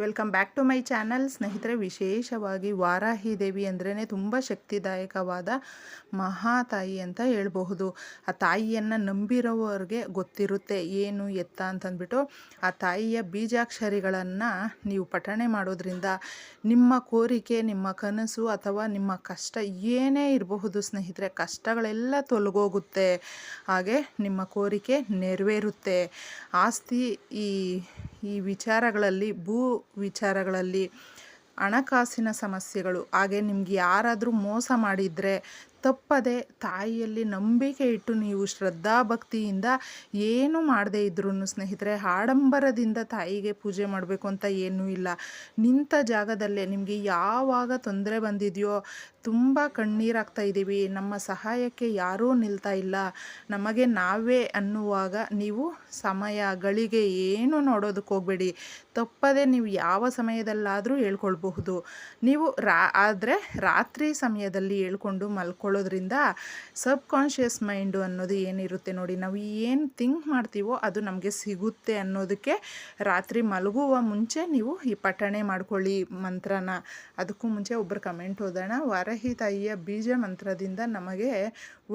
Welcome back to my channel. ಸ್ನೇಹಿತರೆ, ವಿಶೇಷವಾಗಿ ವಾರಾಹಿ ದೇವಿ ಅಂದ್ರೇ ತುಂಬ ಶಕ್ತಿದಾಯಕವಾದ ಮಹಾತಾಯಿ ಅಂತ ಹೇಳ್ಬಹುದು. ಆ ತಾಯಿಯನ್ನು ನಂಬಿರೋವ್ರಿಗೆ ಗೊತ್ತಿರುತ್ತೆ ಏನು ಎತ್ತ ಅಂತಂದ್ಬಿಟ್ಟು. ಆ ತಾಯಿಯ ಬೀಜಾಕ್ಷರಿಗಳನ್ನು ನೀವು ಪಠಣೆ ಮಾಡೋದ್ರಿಂದ ನಿಮ್ಮ ಕೋರಿಕೆ, ನಿಮ್ಮ ಕನಸು ಅಥವಾ ನಿಮ್ಮ ಕಷ್ಟ ಏನೇ ಇರಬಹುದು ಸ್ನೇಹಿತರೆ, ಕಷ್ಟಗಳೆಲ್ಲ ತೊಲಗೋಗುತ್ತೆ. ಹಾಗೆ ನಿಮ್ಮ ಕೋರಿಕೆ ನೆರವೇರುತ್ತೆ. ಆಸ್ತಿ ಈ ಈ ವಿಚಾರಗಳಲ್ಲಿ ಭೂ ವಿಚಾರಗಳಲ್ಲಿ ಹಣಕಾಸಿನ ಸಮಸ್ಯೆಗಳು ಹಾಗೆ ನಿಮ್ಗೆ ಯಾರಾದರೂ ಮೋಸ ಮಾಡಿದರೆ ತಪ್ಪದೆ ತಾಯಿಯಲ್ಲಿ ನಂಬಿಕೆ ಇಟ್ಟು ನೀವು ಶ್ರದ್ಧಾ ಭಕ್ತಿಯಿಂದ ಏನು ಮಾಡದೇ ಇದ್ರೂ ಸ್ನೇಹಿತರೆ, ಆಡಂಬರದಿಂದ ತಾಯಿಗೆ ಪೂಜೆ ಮಾಡಬೇಕು ಅಂತ ಏನೂ ಇಲ್ಲ. ನಿಂತ ಜಾಗದಲ್ಲೇ ನಿಮಗೆ ಯಾವಾಗ ತೊಂದರೆ ಬಂದಿದೆಯೋ, ತುಂಬ ಕಣ್ಣೀರಾಗ್ತಾ ಇದ್ದೀವಿ. ನಮ್ಮ ಸಹಾಯಕ್ಕೆ ಯಾರೂ ನಿಲ್ತಾ ಇಲ್ಲ. ನಮಗೆ ನಾವೇ ಅನ್ನುವಾಗ ನೀವು ಸಮಯ, ಗಳಿಗೆ ಏನು ನೋಡೋದಕ್ಕೆ ಹೋಗಬೇಡಿ. ತಪ್ಪದೆ ನೀವು ಯಾವ ಸಮಯದಲ್ಲಾದರೂ ಹೇಳ್ಕೊಳ್ಬಹುದು. ನೀವು ರಾ, ಆದರೆ ರಾತ್ರಿ ಸಮಯದಲ್ಲಿ ಹೇಳ್ಕೊಂಡು ಮಲ್ಕೊಳ್ಳೋದ್ರಿಂದ ಸಬ್ ಕಾನ್ಷಿಯಸ್ ಮೈಂಡು ಅನ್ನೋದು ಏನಿರುತ್ತೆ ನೋಡಿ, ನಾವು ಏನು ಥಿಂಕ್ ಮಾಡ್ತೀವೋ ಅದು ನಮಗೆ ಸಿಗುತ್ತೆ ಅನ್ನೋದಕ್ಕೆ ರಾತ್ರಿ ಮಲಗುವ ಮುಂಚೆ ನೀವು ಈ ಪಠಣೆ ಮಾಡ್ಕೊಳ್ಳಿ ಮಂತ್ರನ. ಅದಕ್ಕೂ ಮುಂಚೆ ಒಬ್ಬರು ಕಮೆಂಟ್ ಓದೋಣ ವಾರಹಿ ತಾಯಿಯ ಬೀಜ ಮಂತ್ರದಿಂದ ನಮಗೆ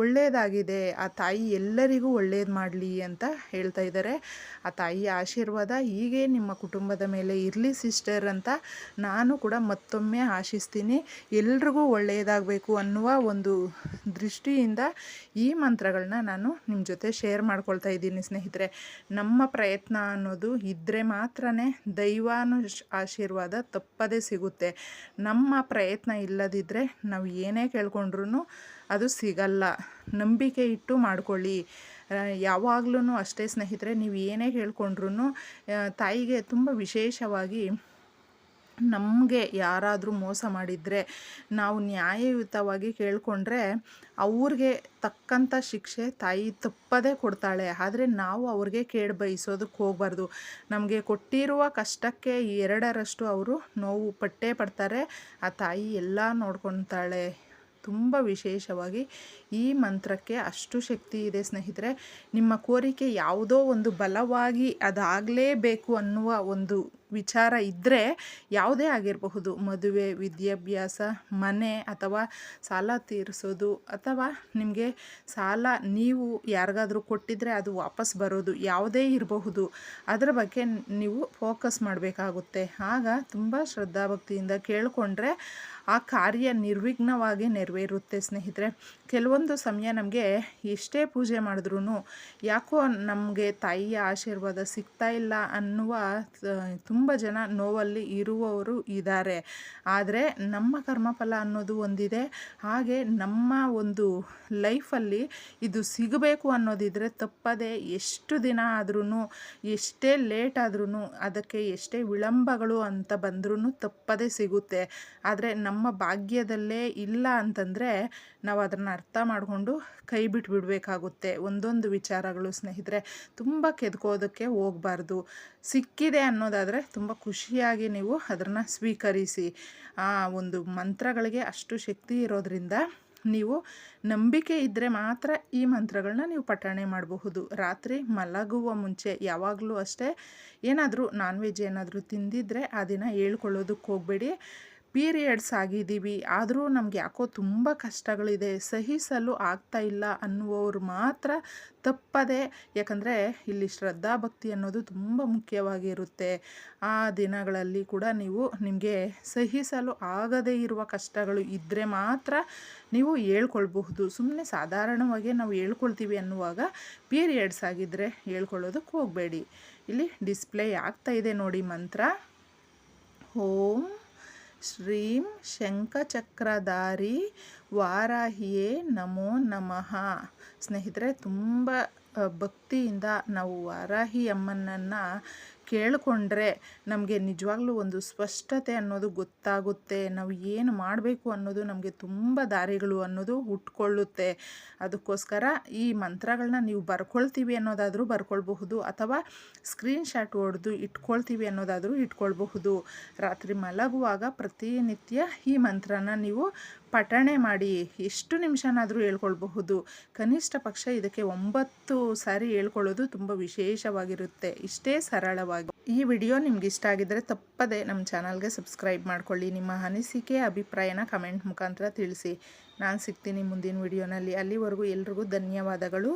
ಒಳ್ಳೆಯದಾಗಿದೆ ಆ ತಾಯಿ ಎಲ್ಲರಿಗೂ ಒಳ್ಳೇದು ಮಾಡಲಿ ಅಂತ ಹೇಳ್ತಾ ಇದ್ದಾರೆ ಆ ತಾಯಿಯ ಆಶೀರ್ವಾದ ಹೀಗೆ ನಿಮ್ಮ ಕುಟುಂಬದ ಮೇಲೆ ಇರಲಿ ಸಿಸ್ಟರ್ ಅಂತ ನಾನು ಕೂಡ ಮತ್ತೊಮ್ಮೆ ಆಶಿಸ್ತೀನಿ. ಎಲ್ರಿಗೂ ಒಳ್ಳೆಯದಾಗಬೇಕು ಅನ್ನುವ ಒಂದು ದೃಷ್ಟಿಯಿಂದ ಈ ಮಂತ್ರಗಳನ್ನ ನಾನು ನಿಮ್ಮ ಜೊತೆ ಶೇರ್ ಮಾಡ್ಕೊಳ್ತಾ ಇದ್ದೀನಿ ಸ್ನೇಹಿತರೆ. ನಮ್ಮ ಪ್ರಯತ್ನ ಅನ್ನೋದು ಇದ್ದರೆ ಮಾತ್ರ ದೈವಾನು ಆಶೀರ್ವಾದ ತಪ್ಪದೇ ಸಿಗುತ್ತೆ. ನಮ್ಮ ಪ್ರಯತ್ನ ಇಲ್ಲದಿದ್ದರೆ ನಾವು ಏನೇ ಕೇಳ್ಕೊಂಡ್ರೂ ಅದು ಸಿಗಲ್ಲ. ನಂಬಿಕೆ ಇಟ್ಟು ಮಾಡ್ಕೊಳ್ಳಿ. ಯಾವಾಗಲೂ ಅಷ್ಟೇ ಸ್ನೇಹಿತರೆ, ನೀವು ಏನೇ ಕೇಳ್ಕೊಂಡ್ರೂ ತಾಯಿಗೆ ತುಂಬ ವಿಶೇಷವಾಗಿ ನಮಗೆ ಯಾರಾದರೂ ಮೋಸ ಮಾಡಿದರೆ, ನಾವು ನ್ಯಾಯಯುತವಾಗಿ ಕೇಳಿಕೊಂಡ್ರೆ ಅವ್ರಿಗೆ ತಕ್ಕಂಥ ಶಿಕ್ಷೆ ತಾಯಿ ತಪ್ಪದೇ ಕೊಡ್ತಾಳೆ. ಆದರೆ ನಾವು ಅವ್ರಿಗೆ ಕೇಳಿ ಬಯಸೋದಕ್ಕೆ ಹೋಗಬಾರ್ದು. ನಮಗೆ ಕೊಟ್ಟಿರುವ ಕಷ್ಟಕ್ಕೆ ಎರಡರಷ್ಟು ಅವರು ನೋವು ಪಟ್ಟೇ ಪಡ್ತಾರೆ. ಆ ತಾಯಿ ಎಲ್ಲ ನೋಡ್ಕೊತಾಳೆ. ತುಂಬ ವಿಶೇಷವಾಗಿ ಈ ಮಂತ್ರಕ್ಕೆ ಅಷ್ಟು ಶಕ್ತಿ ಇದೆ, ಸ್ನೇಹಿತರೆ. ನಿಮ್ಮ ಕೋರಿಕೆ ಯಾವುದೋ ಒಂದು ಬಲವಾಗಿ ಅದಾಗಲೇಬೇಕು ಅನ್ನುವ ಒಂದು ವಿಚಾರ ಇದ್ದರೆ ಯಾವುದೇ ಆಗಿರಬಹುದು. ಮದುವೆ, ವಿದ್ಯಾಭ್ಯಾಸ, ಮನೆ ಅಥವಾ ಸಾಲ ತೀರಿಸೋದು ಅಥವಾ ನಿಮಗೆ ಸಾಲ ನೀವು ಯಾರಿಗಾದರೂ ಕೊಟ್ಟಿದ್ದರೆ ಅದು ವಾಪಸ್ ಬರೋದು ಯಾವುದೇ ಇರಬಹುದು. ಅದರ ಬಗ್ಗೆ ನೀವು ಫೋಕಸ್ ಮಾಡಬೇಕಾಗುತ್ತೆ. ಆಗ ತುಂಬ ಶ್ರದ್ಧಾಭಕ್ತಿಯಿಂದ ಕೇಳಿಕೊಂಡ್ರೆ ಆ ಕಾರ್ಯ ನಿರ್ವಿಘ್ನವಾಗಿ ನೆರವೇರುತ್ತೆ ಸ್ನೇಹಿತರೆ. ಕೆಲವೊಂದು ಸಮಯ ನಮಗೆ ಎಷ್ಟೇ ಪೂಜೆ ಮಾಡಿದ್ರೂ ಯಾಕೋ ನಮಗೆ ತಾಯಿಯ ಆಶೀರ್ವಾದ ಸಿಗ್ತಾ ಇಲ್ಲ ಅನ್ನುವ ತುಂಬ ಜನ ನೋವಲ್ಲಿ ಇರುವವರು ಇದ್ದಾರೆ. ಆದರೆ ನಮ್ಮ ಕರ್ಮಫಲ ಅನ್ನೋದು ಒಂದಿದೆ. ಹಾಗೆ ನಮ್ಮ ಒಂದು ಲೈಫಲ್ಲಿ ಇದು ಸಿಗಬೇಕು ಅನ್ನೋದಿದ್ರೆ ತಪ್ಪದೆ ಎಷ್ಟು ದಿನ ಆದ್ರೂ ಎಷ್ಟೇ ಲೇಟ್ ಆದ್ರೂ ಅದಕ್ಕೆ ಎಷ್ಟೇ ವಿಳಂಬಗಳು ಅಂತ ಬಂದ್ರೂ ತಪ್ಪದೇ ಸಿಗುತ್ತೆ. ಆದರೆ ನಮ್ಮ ಭಾಗ್ಯದಲ್ಲೇ ಇಲ್ಲ ಅಂತಂದರೆ ನಾವು ಅದನ್ನು ಅರ್ಥ ಮಾಡಿಕೊಂಡು ಕೈ ಬಿಟ್ಬಿಡಬೇಕಾಗುತ್ತೆ ಒಂದೊಂದು ವಿಚಾರಗಳು ಸ್ನೇಹಿತರೆ, ತುಂಬ ಕೆದ್ಕೋದಕ್ಕೆ ಹೋಗಬಾರ್ದು. ಸಿಕ್ಕಿದೆ ಅನ್ನೋದಾದರೆ ತುಂಬ ಖುಷಿಯಾಗಿ ನೀವು ಅದನ್ನು ಸ್ವೀಕರಿಸಿ. ಆ ಒಂದು ಮಂತ್ರಗಳಿಗೆ ಅಷ್ಟು ಶಕ್ತಿ ಇರೋದ್ರಿಂದ ನೀವು ನಂಬಿಕೆ ಇದ್ದರೆ ಮಾತ್ರ ಈ ಮಂತ್ರಗಳನ್ನ ನೀವು ಪಠಣೆ ಮಾಡಬಹುದು. ರಾತ್ರಿ ಮಲಗುವ ಮುಂಚೆ ಯಾವಾಗಲೂ ಅಷ್ಟೇ ಏನಾದರೂ ನಾನ್ ವೆಜ್ ಏನಾದರೂ ತಿಂದಿದ್ರೆ ಆ ದಿನ ಹೇಳ್ಕೊಳ್ಳೋದಕ್ಕೆ ಹೋಗಬೇಡಿ. ಪೀರಿಯಡ್ಸ್ ಆಗಿದ್ದೀವಿ, ಆದರೂ ನಮ್ಗೆ ಯಾಕೋ ತುಂಬ ಕಷ್ಟಗಳಿದೆ, ಸಹಿಸಲು ಆಗ್ತಾ ಇಲ್ಲ ಅನ್ನುವವರು ಮಾತ್ರ ತಪ್ಪದೆ, ಯಾಕಂದರೆ ಇಲ್ಲಿ ಶ್ರದ್ಧಾ ಭಕ್ತಿ ಅನ್ನೋದು ತುಂಬ ಮುಖ್ಯವಾಗಿರುತ್ತೆ. ಆ ದಿನಗಳಲ್ಲಿ ಕೂಡ ನೀವು ನಿಮಗೆ ಸಹಿಸಲು ಆಗದೇ ಇರುವ ಕಷ್ಟಗಳು ಇದ್ದರೆ ಮಾತ್ರ ನೀವು ಹೇಳ್ಕೊಳ್ಬಹುದು. ಸುಮ್ಮನೆ ಸಾಧಾರಣವಾಗಿ ನಾವು ಹೇಳ್ಕೊಳ್ತೀವಿ ಅನ್ನುವಾಗ ಪೀರಿಯಡ್ಸ್ ಆಗಿದ್ದರೆ ಹೇಳ್ಕೊಳ್ಳೋದಕ್ಕೆ ಹೋಗಬೇಡಿ. ಇಲ್ಲಿ ಡಿಸ್ಪ್ಲೇ ಆಗ್ತಾ ಇದೆ ನೋಡಿ ಮಂತ್ರ. ಓಂ ಶ್ರೀಂ ಶಂಖಚಕ್ರಧಾರಿ ವಾರಾಹಿಯೇ ನಮೋ ನಮಃ. ಸ್ನೇಹಿತರೆ ತುಂಬ ಭಕ್ತಿಯಿಂದ ನಾವು ವಾರಾಹಿ ಅಮ್ಮನನ್ನು ಕೇಳಿಕೊಂಡ್ರೆ ನಮಗೆ ನಿಜವಾಗ್ಲೂ ಒಂದು ಸ್ಪಷ್ಟತೆ ಅನ್ನೋದು ಗೊತ್ತಾಗುತ್ತೆ. ನಾವು ಏನು ಮಾಡಬೇಕು ಅನ್ನೋದು ನಮಗೆ ತುಂಬ ದಾರಿಗಳು ಅನ್ನೋದು ಹುಟ್ಕೊಳ್ಳುತ್ತೆ ಅದಕ್ಕೋಸ್ಕರ ಈ ಮಂತ್ರಗಳನ್ನ ನೀವು ಬರ್ಕೊಳ್ತೀವಿ ಅನ್ನೋದಾದರೂ ಬರ್ಕೊಳ್ಬಹುದು ಅಥವಾ ಸ್ಕ್ರೀನ್ ಶಾಟ್ ಹೊಡೆದು ಇಟ್ಕೊಳ್ತೀವಿ ಅನ್ನೋದಾದರೂ ಇಟ್ಕೊಳ್ಬಹುದು. ರಾತ್ರಿ ಮಲಗುವಾಗ ಪ್ರತಿನಿತ್ಯ ಈ ಮಂತ್ರನ ನೀವು ಪಠಣೆ ಮಾಡಿ ಎಷ್ಟು ನಿಮಿಷನಾದರೂ ಹೇಳ್ಕೊಳ್ಬಹುದು. ಕನಿಷ್ಠ ಪಕ್ಷ ಇದಕ್ಕೆ ಒಂಬತ್ತು ಸಾರಿ ಹೇಳ್ಕೊಳ್ಳೋದು ತುಂಬ ವಿಶೇಷವಾಗಿರುತ್ತೆ. ಇಷ್ಟೇ ಸರಳವಾಗಿ. ಈ ವಿಡಿಯೋ ನಿಮ್ಗೆ ಇಷ್ಟ ಆಗಿದ್ದರೆ ತಪ್ಪದೆ ನಮ್ಮ ಚಾನಲ್ಗೆ ಸಬ್ಸ್ಕ್ರೈಬ್ ಮಾಡ್ಕೊಳ್ಳಿ. ನಿಮ್ಮ ಅನಿಸಿಕೆ, ಅಭಿಪ್ರಾಯನ ಕಮೆಂಟ್ ಮುಖಾಂತರ ತಿಳಿಸಿ. ನಾನು ಸಿಗ್ತೀನಿ ಮುಂದಿನ ವಿಡಿಯೋನಲ್ಲಿ. ಅಲ್ಲಿವರೆಗೂ ಎಲ್ರಿಗೂ ಧನ್ಯವಾದಗಳು.